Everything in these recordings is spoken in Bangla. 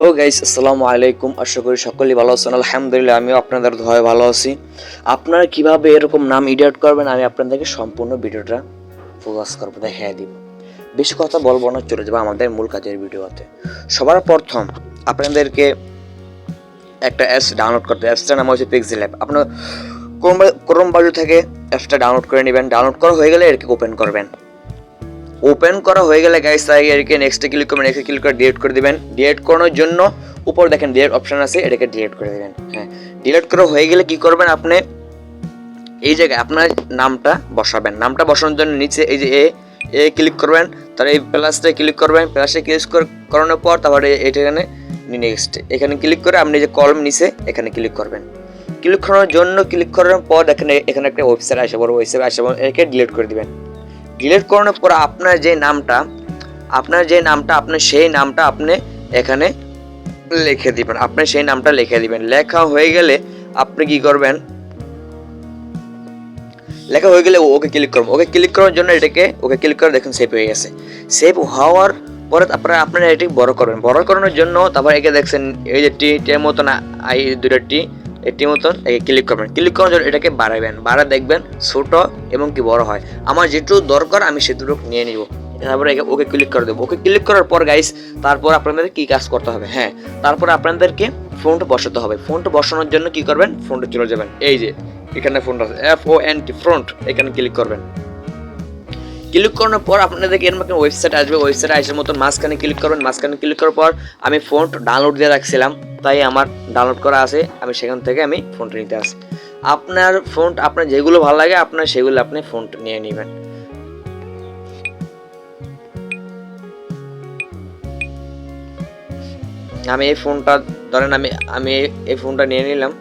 ও গাইস আসসালামু আলাইকুম। আশা করি সকলেই ভালো আছেন। আলহামদুলিল্লাহ, আমিও আপনাদের ধয় ভালো আছি। আপনারা কীভাবে এরকম নাম এডিট করবেন, আমি আপনাদেরকে সম্পূর্ণ ভিডিওটা ফোকাস করব দেখাই দিব। বেশি কথা বলব না, চলে যাব আমাদের মূল কাজের ভিডিওতে। সবার প্রথম, আপনাদেরকে একটা অ্যাপস ডাউনলোড করতে অ্যাপসটার নাম হচ্ছে পিক্সেল অ্যাপ আপনার ক্রোম ক্রোম বাজু থেকে অ্যাপসটা ডাউনলোড করে নেবেন। ডাউনলোড করা হয়ে গেলে এরকে ওপেন করবেন। ওপেন করা হয়ে গেলে গাইস তাই এটাকে নেক্সটে ক্লিক করবেন নেক্সটে ক্লিক করে ডিলিট করে দিবেন। ডিলিট করানোর জন্য উপর দেখেন ডিলিট অপশন আছে, এটাকে ডিলিট করে দিবেন। হ্যাঁ ডিলিট করা হয়ে গেলে কি করবেন আপনি? এই জায়গায় আপনার নামটা বসাবেন। নামটা বসানোর জন্য নিচে এই যে এ এ ক্লিক করবেন, তার এই প্লাসটা ক্লিক করবেন প্লাসে ক্লিক করানোর পর তারপরে এখানে নেক্সট এখানে ক্লিক করে আপনি যে কলম নিচে, এখানে ক্লিক করবেন। ক্লিক করানোর জন্য ক্লিক করার পর দেখেন এখানে একটা ওয়েবসাইট আসে, বড় ওয়েবসাইট আসে একে ডিলিট করে দিবেন। ডিলিট করানোর পর আপনার যে নামটা, আপনার যে নামটা, আপনি সেই নামটা আপনি এখানে লিখে দিবেন। আপনি সেই নামটা লিখে দিবেন। লেখা হয়ে গেলে আপনি কি করবেন? লেখা হয়ে গেলে ওকে ক্লিক করবেন। ওকে ক্লিক করার জন্য এটাকে, ওকে ক্লিক করে দেখুন সেভ হয়ে গেছে। সেভ হওয়ার পরে তারপরে আপনারা এটি বড় করবেন। বড় করানোর জন্য তারপর একে দেখছেন, এই যে টি টির মতন আই দুটো টি এটি মতন ক্লিক করবেন। ক্লিক করার জন্য এটাকে বাড়াবেন। বাড়া দেখবেন ছোট এবং কি বড় হয়। আমার যেটুকু দরকার, আমি সেটুকু নিয়ে নিব। তারপরে ওকে ক্লিক করে দেবো। ওকে ক্লিক করার পর গাইস তারপর আপনাদের কি কাজ করতে হবে? হ্যাঁ তারপর আপনাদেরকে ফোনটা বসাতে হবে। ফোনটা বসানোর জন্য কি করবেন? ফোনটা চলে যাবেন। এই যে, এখানে ফোনটা আছে। F O N T front এখানে ক্লিক করবেন। ক্লিক করানোর পর আপনাদেরকে এরকম একটা ওয়েবসাইট আসবে। ওয়েবসাইট আসার মতন মাঝখানে ক্লিক করবেন। মাঝখানে ক্লিক করার পর আমি ফোনটা ডাউনলোড দিয়ে রাখছিলাম। তাই আমার ডাউনলোড করা আছে। আমি সেখান থেকে আমি ফোনটা নিতে আসি আপনার ফোন আপনার যেগুলো ভালো লাগে, আপনার সেগুলো আপনি ফোনটা নিয়ে নেবেন। আমি এই ফোনটা ধরেন আমি আমি এই ফোনটা নিয়ে নিলাম।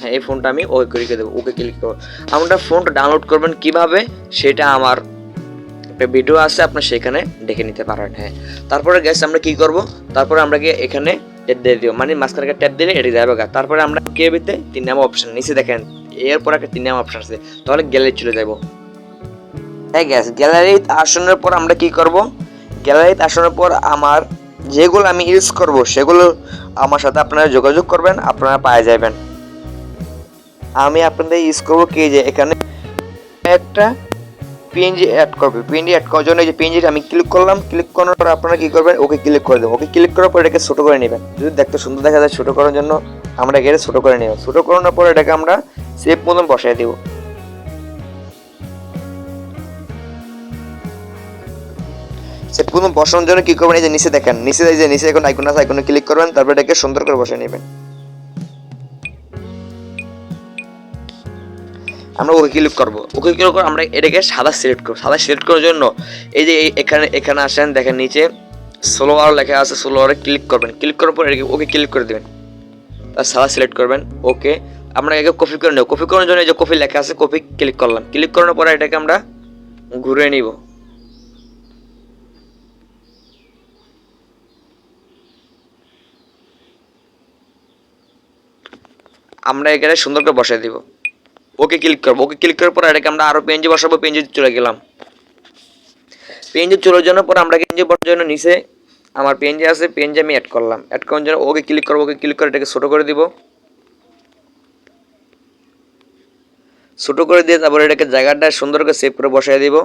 হ্যাঁ এই ফোনটা আমি ওকে ক্লিক দেবো, ওকে ক্লিক করব। আপনারা ফোনটা ডাউনলোড করবেন কীভাবে, সেটা আমার একটা ভিডিও আছে আপনি সেখানে দেখে নিতে পারেন হ্যাঁ। তারপরে গ্যাস আমরা কি করব? তারপরে আমরা গিয়ে এখানে ট্যাপ দিয়ে দিব মানে মাঝখানে ট্যাপ দিলে এটি যাবে তারপরে আমরা কেবিতে তিন নাম অপশন নিচে দেখেন, এরপর একটা তিন নাম অপশন আছে, তাহলে গ্যালারি চলে যাব। হ্যাঁ গ্যাস গ্যালারিতে আসনের পর আমরা কি করব? গ্যালারিতে আসনের পর আমার যেগুলো আমি ইউজ করব, সেগুলো আমার সাথে আপনারা যোগাযোগ করবেন, আপনারা পায়ে যাবেন। আমি আপনাদের ইউজ করব কি যে এখানে একটা পিএনজি অ্যাড করবে। পিএনজি অ্যাড করার জন্য যে পিএনজিটা আমি ক্লিক করলাম ক্লিক করার পর আপনারা কি করবেন? ওকে ক্লিক করে দেবেন। ওকে ক্লিক করার পর এটাকে ছোটো করে নেবেন। যদি দেখতে সুন্দর দেখা যায়, ছোটো করার জন্য আমরা এখানে ছোটো করে নেব। ছোটো করানোর পর এটাকে আমরা সেভ মতন বসাই দেবো। সেট মতন বসানোর জন্য কি করবেন? এই যে নিচে দেখেন। নিচে এই যে নিচে এখন আইকন আছে আইকনে ক্লিক করবেন, তারপর এটাকে সুন্দর করে বসিয়ে নেবেন। আমরা ওকে ক্লিক করব। ওকে ক্লিক করে আমরা এটাকে সাদা সিলেক্ট করব। সাদা সিলেক্ট করার জন্য এই যে এখানে এখানে আসেন, দেখেন নিচে স্লোয়ার লেখা আছে, স্লোয়ারে ক্লিক করবেন। ক্লিক করার পর এটাকে ওকে ক্লিক করে দেবেন। তার সাদা সিলেক্ট করবেন, ওকে। আমরা একে কপি করে নেব। কপি করার জন্য এই যে কপি লেখা আছে, কপি ক্লিক করলাম। ক্লিক করানোর পরে এটাকে আমরা ঘুরে নিব। আমরা এখানে সুন্দর করে বসাই দিব। ওকে ক্লিক করব, ওকে ক্লিক করার পর এটাকে আমরা আরও পেঞ্জি বসাবো পেঞ্জি চলে গেলাম। পেঞ্জি চলে যাওয়ার পর আমরা পেঞ্জি বসার জন্য নিচে আমার পেঞ্জি আছে পেঞ্জি আমি অ্যাড করলাম। অ্যাড করার জন্য ওকে ক্লিক করব, ওকে ক্লিক করে এটাকে ছোটো করে দিব। ছোটো করে দিয়ে তারপরে এটাকে জায়গাটা সুন্দর করে সেভ করে বসাই দিব।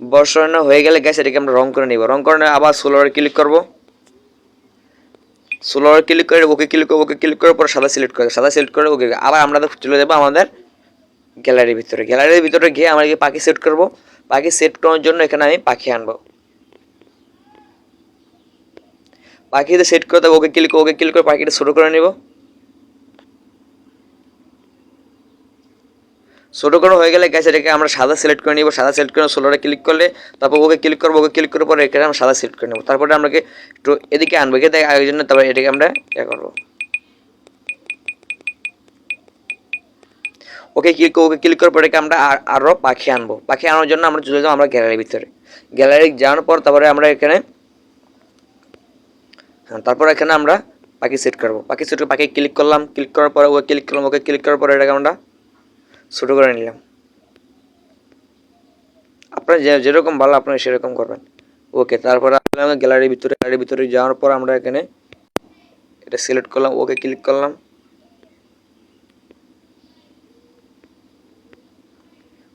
বসানো হয়ে গেলে গ্যাস এটাকে আমরা রং করে নিব। রং করে আবার সোলারে ক্লিক করব। সোলার ক্লিক করে, ওকে ক্লিক করে, ওকে ক্লিক করার পর সাদা সিলেক্ট করে, সাদা সিলেক্ট করে, ওকে আবার আমরা চলে যাব আমাদের গ্যালারির ভিতরে। গ্যালারির ভিতরে গিয়ে আমরা গিয়ে পাখি সেট করব। পাখি সেট করার জন্য এখানে আমি পাখি আনব। পাখিতে সেট করে দেবো, ওকে ক্লিক ওকে ক্লিক করে পাখিটা শুরু করে নিব। ছোটো করে হয়ে গেলে গ্যাস এটাকে আমরা সাদা সিলেক্ট করে নিব। সাদা সিলেক্ট করে সোলারে ক্লিক করলে তারপর ওকে ক্লিক করব, ওকে ক্লিক করার পরে এখানে আমরা সাদা সিলেক্ট করে নেব। তারপরে আমাকে একটু এদিকে আনব এখানে আগের জন্য তারপরে এটাকে আমরা ইয়ে করব। ওকে ক্লিক ওকে ক্লিক করার পরে এটাকে আমরা আর আরও পাখি আনব। পাখি আনার জন্য আমরা চলে যাব আমরা গ্যালারির ভিতরে। গ্যালারি যাওয়ার পর তারপরে আমরা এখানে হ্যাঁ তারপর এখানে আমরা পাখি সেট করব। পাখি সেট করে পাখি ক্লিক করলাম ক্লিক করার পরে ওকে ক্লিক করলাম, ওকে ক্লিক করার পরে এটাকে আমরা ছোটো করে নিলাম। আপনার যেরকম ভালো আপনারা সেরকম করবেন। ওকে তারপর আসলাম গ্যালারির ভিতরে। গ্যালারির ভিতরে যাওয়ার পর আমরা এখানে এটা সিলেক্ট করলাম ওকে ক্লিক করলাম।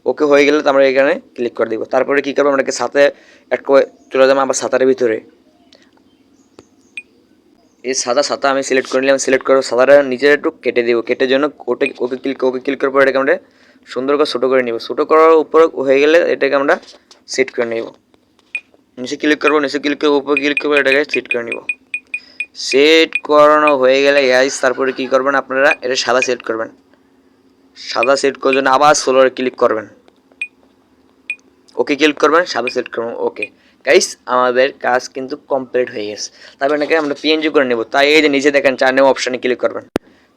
ওকে হয়ে গেলে তো আমরা এখানে ক্লিক করে দিব। তারপরে কী করব? আমরা সাথে অ্যাড করে চলে যাব আবার সাঁতারের ভিতরে। এই সাদা সাদা আমি সিলেক্ট করে নিলাম সিলেক্ট করে সাদাটা নিচে একটু কেটে দিব। কেটে জন্য ওটা ওকে ক্লিক ওকে ক্লিক করার পর এটাকে আমরা সুন্দর করে ছোটো করে নিব। ছোটো করার উপর হয়ে গেলে এটাকে আমরা সেট করে নেব। নিচে ক্লিক করব, নিচে ক্লিক করব, উপরে ক্লিক করব, এটাকে সেট করে নিব। সেট করানো হয়ে গেলে গাইস তারপরে কী করবেন আপনারা? এটা সাদা সেট করবেন। সাদা সেট করার জন্য আবার সোলারে ক্লিক করবেন। ওকে ক্লিক করবেন, সাদা সেট করবেন ওকে গাইস আমাদের কাজ কিন্তু কমপ্লিট হয়ে গেছে। তারপর এটাকে আমরা পিএনজি করে নেব। তাই এই যে নিচে দেখেন, চার নেওয়া অপশানে ক্লিক করবেন।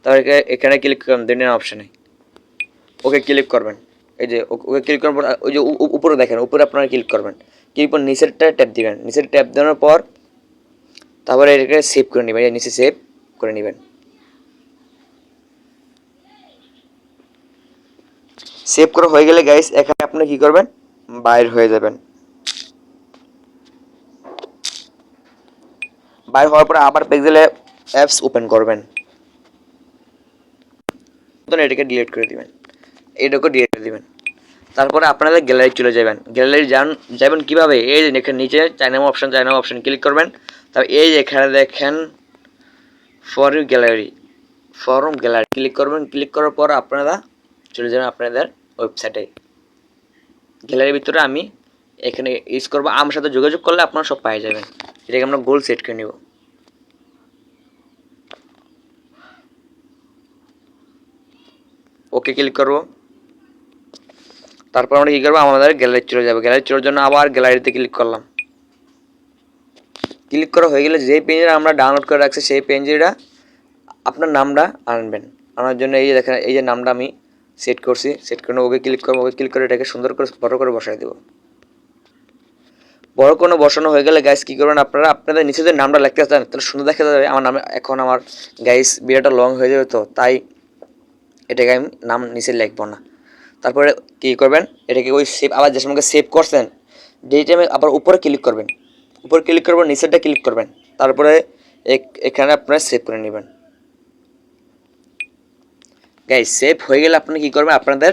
তারপরে এখানে- ক্লিক করবেন, দুই নেওয়া অপশানে ওকে ক্লিক করবেন। এই যে ওকে ক্লিক করার পর ওই যে উপরে দেখেন, উপরে আপনারা ক্লিক করবেন। ক্লিক করে নিচেরটা ট্যাপ দিবেন। নিচের ট্যাপ দেওয়ার পর, তারপরে এটাকে সেভ করে নেবেন। নিচে সেভ করে নেবেন। সেভ করা হয়ে গেলে গাইস এখানে আপনি কি করবেন? বাইর হয়ে যাবেন। বাইর হওয়ার পরে আবার পেক্সেলে অ্যাপস ওপেন করবেন। এটাকে ডিলিট করে দিবেন। এটাকে ডিলিট করে দিবেন। তারপরে আপনাদের গ্যালারি চলে যাবেন। গ্যালারি যান, যাবেন কীভাবে? এই যে দেখেন নিচে চাইনাম অপশান চাইনাম অপশান ক্লিক করবেন। তারপর এই যে এখানে দেখেন for you gallery from gallery click করবেন। ক্লিক করার পর আপনারা চলে যাবেন আপনাদের ওয়েবসাইটে গ্যালারির ভিতরে আমি এখানে ইউজ করব। আমার সাথে যোগাযোগ করলে আপনারা সব পেয়ে যাবেন। এটাকে আমরা গোল সেট করে নিব। ওকে ক্লিক করব। তারপর আমরা কী করব? আমাদের গ্যালারি চলে যাবে। গ্যালারি চলার জন্য আবার গ্যালারিতে ক্লিক করলাম। ক্লিক করা হয়ে গেলে যে পেঞ্জিটা আমরা ডাউনলোড করে রাখছি, সেই পেঞ্জিটা আপনার নামটা আনবেন। আনার জন্য এই যে দেখেন, এই যে নামটা আমি সেট করছি সেট করে ওকে ক্লিক করব। ওকে ক্লিক করে এটাকে সুন্দর করে বড় করে বসাই দেবো। বড় কোনো বসানো হয়ে গেলে গাইস কী করবেন আপনারা? আপনাদের নিজেদের নামটা লিখতে চান তাহলে সুন্দর দেখা যাবে। আমার নামে, এখন আমার গাইস বিয়েটা লং হয়ে যাবে তো, তাই এটাকে আমি নাম নিচে লিখব না। তারপরে কী করবেন? এটাকে ওই সেভ আবার যে সময় সেভ করছেন। যেই টাইমে আবার উপরে ক্লিক করবেন। উপরে ক্লিক করবেন নিচেরটা ক্লিক করবেন। তারপরে এখানে আপনারা সেভ করে নেবেন। গাইস সেভ হয়ে গেলে আপনি কী করবেন? আপনাদের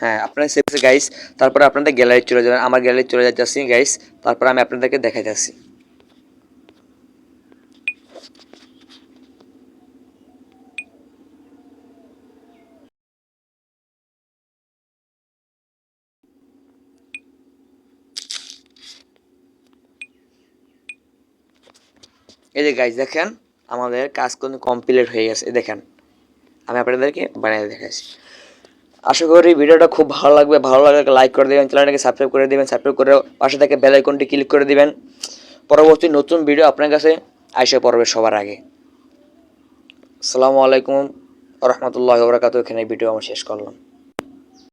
হ্যাঁ আপনার সেভ গাইস তারপরে আপনাদের গ্যালারি চলে যাবেন। আমার গ্যালারি চলে যাচ্ছি গাইস তারপরে আমি আপনাদেরকে দেখাই যাচ্ছি এই যে গাইস দেখেন, আমাদের কাজ কিন্তু কমপ্লিট হয়ে গেছে। দেখেন, আমি আপনাদেরকে বানিয়ে দেখাচ্ছি আশা করি ভিডিওটা খুব ভালো লাগবে, ভালো লাগলে লাইক করে দেবেন চ্যানেলটাকে সাবস্ক্রাইব করে দেবেন সাবস্ক্রাইব করে পাশে থেকে বেল আইকনটি ক্লিক করে দেবেন। পরবর্তী নতুন ভিডিও আপনার কাছে আইসে পড়বে সবার আগে। আসসালামু আলাইকুম রহমতুল্লাহ বরাকাত এখানে ভিডিও আমি শেষ করলাম।